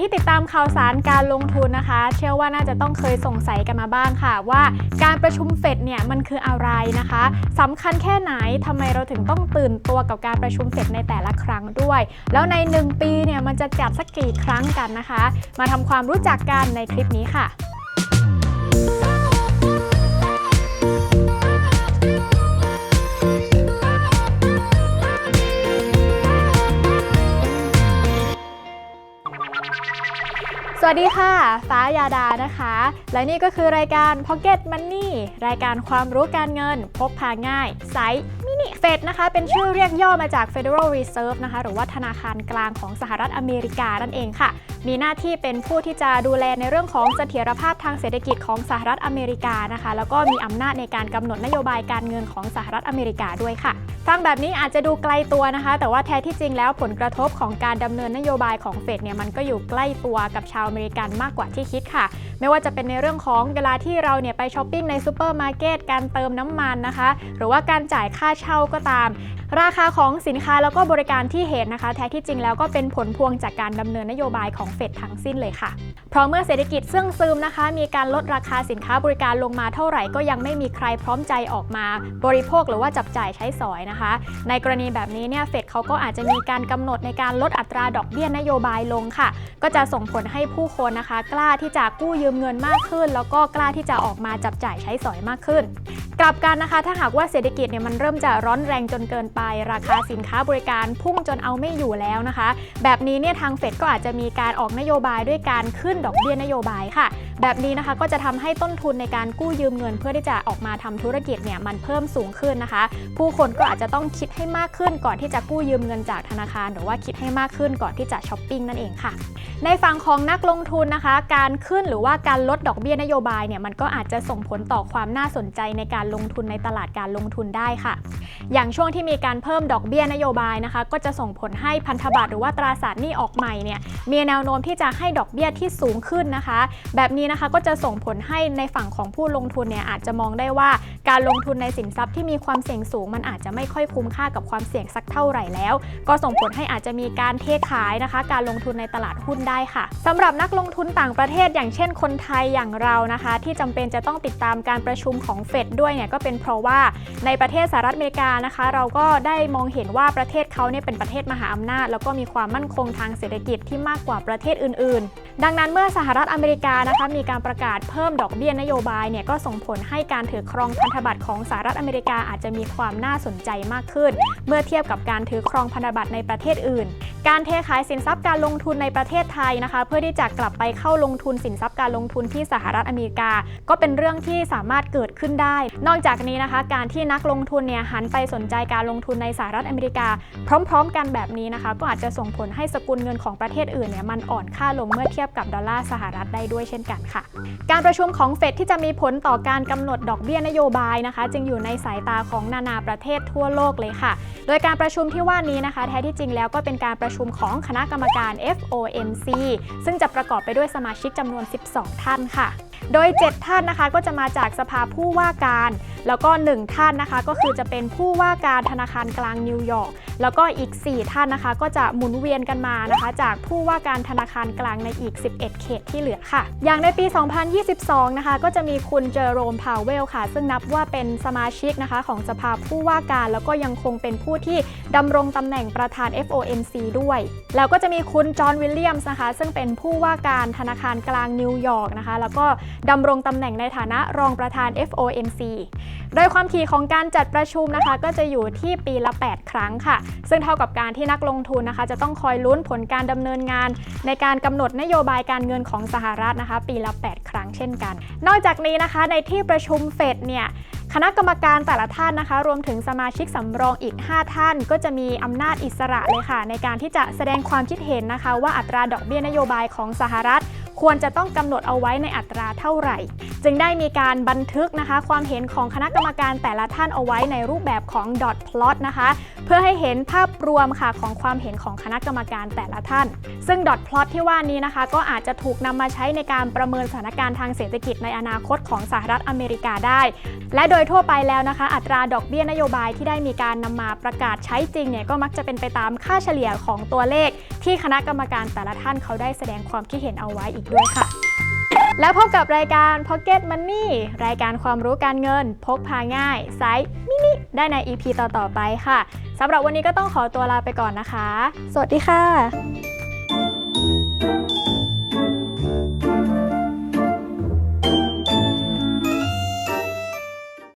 ที่ติดตามข่าวสารการลงทุนนะคะ เชื่อว่าน่าจะต้องเคยสงสัยกันมาบ้างค่ะ ว่าการประชุมเฟดเนี่ยมันคืออะไรนะคะสำคัญแค่ไหนทำไมเราถึงต้องตื่นตัวกับการประชุมเฟดในแต่ละครั้งด้วย แล้วใน 1 ปีเนี่ยมันจะจัดสักกี่ครั้งกันนะคะ มาทำความรู้จักกันในคลิปนี้ค่ะ สวัสดีค่ะ ฟ้ายาดานะคะ และนี่ก็คือรายการ Pocket Money รายการความรู้การเงิน พกพาง่าย ไซส์ เฟดนะคะเป็นชื่อเรียกย่อมาจาก Federal Reserve นะคะหรือว่าธนาคารกลางของสหรัฐอเมริกานั่นเองค่ะ มีหน้าที่เป็นผู้ที่จะดูแลในเรื่องของเสถียรภาพทางเศรษฐกิจของสหรัฐอเมริกานะคะ แล้วก็มีอำนาจในการกำหนดนโยบายการเงินของสหรัฐอเมริกาด้วยค่ะ ฟังแบบนี้อาจจะดูไกลตัวนะคะ แต่ว่าแท้ที่จริงแล้วผลกระทบของการดำเนินนโยบายของเฟดเนี่ยมันก็อยู่ใกล้ตัวกับชาวอเมริกันมากกว่าที่คิดค่ะ ไม่ว่าจะเป็นในเรื่องของเวลาที่เราเนี่ยไปช้อปปิ้งในซูเปอร์มาร์เก็ตการเติมน้ำมันนะคะ หรือว่าการจ่ายค่าเช่าก็ตาม ราคาของสินค้าแล้วก็บริการที่เห็นนะคะ แท้ที่จริงแล้วก็เป็นผลพวงจากการดำเนินนโยบายของเฟดทั้งสิ้นเลยค่ะ เพราะเมื่อเศรษฐกิจเสื่องซึมนะคะ มีการลดราคาสินค้าบริการลงมาเท่าไหร่ก็ยังไม่มีใครพร้อมใจออกมา บริโภคหรือว่าจับจ่ายใช้สอยนะคะ ในกรณีแบบนี้เนี่ยเฟดเขาก็อาจจะมีการกำหนดในการลดอัตราดอกเบี้ยนโยบายลงค่ะ ก็จะส่งผลให้ผู้คนนะคะ กล้าที่จะกู้ยืมเงินมากขึ้น แล้วก็กล้าที่จะออกมาจับจ่ายใช้สอยมากขึ้น กลับกันนะคะ ถ้าหากว่าเศรษฐกิจเนี่ยมันเริ่มจะร้อนแรงจนเกินไป ราคาสินค้าบริการพุ่งจนเอาไม่อยู่แล้วนะคะ แบบนี้เนี่ยทางเฟดก็อาจจะมีการออกนโยบายด้วยการขึ้นดอกเบี้ยนโยบายค่ะ แบบนี้นะคะก็จะทำให้ต้นทุนในการกู้ยืมเงิน เพื่อที่จะออกมาทำธุรกิจเนี่ยมันเพิ่มสูงขึ้นนะคะ ผู้คนก็อาจจะต้องคิดให้มากขึ้นก่อนที่จะกู้ยืมเงินจากธนาคาร หรือว่าคิดให้มากขึ้นก่อนที่จะช้อปปิ้งนั่นเองค่ะ ในฝั่งของนักลงทุนนะคะ การขึ้นหรือว่าการลดดอกเบี้ยนโยบายเนี่ยมันก็อาจจะส่งผลต่อความน่าสนใจในการลงทุนในตลาดการลงทุนได้ค่ะ อย่างช่วงที่มีการเพิ่มดอกเบี้ยนโยบายนะคะ ก็จะส่งผลให้พันธบัตรหรือว่าตราสารหนี้ออกใหม่เนี่ยมีแนวโน้มที่จะให้ดอกเบี้ยที่สูงขึ้นนะคะ แบบนี้นะคะก็จะส่งผลให้ในฝั่งของผู้ลงทุนเนี่ยอาจจะมองได้ว่าการลงทุนในสินทรัพย์ที่มีความเสี่ยงสูง มันอาจจะไม่ค่อยคุ้มค่ากับความเสี่ยงสักเท่าไหร่แล้ว ก็ส่งผลให้อาจจะมีการเทขายนะคะ การลงทุนในตลาดหุ้นได้ค่ะสำหรับนักลงทุนต่างประเทศอย่างเช่นคนไทยอย่างเรานะคะ ที่จำเป็นจะต้องติดตามการประชุมของเฟดด้วยเนี่ยก็เป็นเพราะว่าในประเทศสหรัฐอเมริกานะคะ เราก็ได้มองเห็นว่าประเทศเขาเนี่ยเป็นประเทศมหาอำนาจ แล้วก็มีความมั่นคงทางเศรษฐกิจที่มากกว่าประเทศอื่น ๆ ดังนั้นเมื่อสหรัฐอเมริกานะคะมีการประกาศเพิ่มดอกเบี้ยนโยบายเนี่ยก็ส่งผลให้การถือครองพันธบัตรของสหรัฐอเมริกาอาจจะมีความน่าสนใจมากขึ้น เมื่อเทียบกับการถือครองพันธบัตรในประเทศอื่น การเทขายสินทรัพย์การลงทุนในประเทศไทยนะคะ เพื่อที่จะกลับไปเข้าลงทุนสินทรัพย์การลงทุนที่สหรัฐอเมริกา ก็เป็นเรื่องที่สามารถเกิดขึ้นได้ นอกจากนี้นะคะ การที่นักลงทุนเนี่ยหันไปสนใจการลงทุนในสหรัฐอเมริกา พร้อม ๆ กันแบบนี้นะคะ ก็อาจจะส่งผลให้สกุลเงินของประเทศอื่นเนี่ยมันอ่อนค่าลงเมื่อเทียบกับดอลลาร์สหรัฐได้ด้วยเช่นกันค่ะ การประชุมของเฟดที่จะมีผลต่อการกำหนดดอกเบี้ยนโยบายนะคะ จึงอยู่ในสายตาของนานาประเทศทั่วโลกเลยค่ะ โดยการประชุมที่ว่านี้นะคะ แท้ที่จริงแล้วก็เป็นการประชุมของคณะกรรมการ FOMC ซึ่งจะประกอบไปด้วยสมาชิกจำนวน 12 ท่านค่ะ โดย 7 ท่านนะคะก็จะมาจากสภาผู้ว่าการ แล้วก็ 1 ท่านนะคะ ก็คือจะเป็นผู้ว่าการธนาคารกลางนิวยอร์กแล้วก็อีก 4 ท่านนะคะ ก็จะหมุนเวียนกันมานะคะ จากผู้ว่าการธนาคารกลางในอีก 11 เขตที่เหลือค่ะ อย่างในปี 2022 นะคะ ก็จะมีคุณเจอโรมพาวเวลค่ะ ซึ่งนับว่าเป็นสมาชิกนะคะของสภาผู้ว่าการ แล้วก็ยังคงเป็นผู้ที่ดำรงตำแหน่งประธาน FOMC ด้วย แล้วก็จะมีคุณจอห์นวิลเลียมส์นะคะ ซึ่งเป็นผู้ว่าการธนาคารกลางนิวยอร์กนะคะ แล้วก็ดำรงตำแหน่งในฐานะรองประธาน FOMC โดยความถี่ของการจัดประชุมนะคะ ก็จะอยู่ที่ปีละ 8 ครั้งค่ะ ซึ่งเท่ากับการที่นักลงทุนนะคะ จะต้องคอยลุ้นผลการดำเนินงาน ในการกำหนดนโยบายการเงินของสหรัฐนะคะ ปีละ 8 ครั้งเช่นกัน นอกจากนี้นะคะในที่ประชุมเฟดเนี่ยคณะกรรมการแต่ละท่านนะคะ รวมถึงสมาชิกสำรองอีก 5 ท่าน ก็จะมีอำนาจอิสระเลยค่ะ ในการที่จะแสดงความคิดเห็นนะคะ ว่าอัตราดอกเบี้ยนโยบายของสหรัฐ ควรจะต้องกำหนดเอาไว้ในอัตราเท่าไหร่ จึงได้มีการบันทึกนะคะ ความเห็นของคณะกรรมการแต่ละท่านเอาไว้ในรูปแบบของ dot plot นะคะ พื่อให้เห็นภาพรวมค่ะของความเห็นของคณะกรรมการแต่ละท่าน ซึ่งดอทพลอตที่ว่านี้นะคะ ก็อาจจะถูกนำมาใช้ในการประเมินสถานการณ์ทางเศรษฐกิจในอนาคตของสหรัฐอเมริกาได้ และโดยทั่วไปแล้วนะคะ อัตราดอกเบี้ยนโยบายที่ได้มีการนำมาประกาศใช้จริงเนี่ยก็มักจะเป็นไปตามค่าเฉลี่ยของตัวเลข ที่คณะกรรมการแต่ละท่านเขาได้แสดงความคิดเห็นเอาไว้อีกด้วยค่ะ แล้วพบกับรายการ Pocket Money รายการความรู้การเงิน พกพาง่าย ไซส์มินิ ได้ใน EP ต่อ ๆ ไปค่ะ สำหรับวันนี้ก็ต้องขอตัวลาไปก่อนนะคะ สวัสดีค่ะ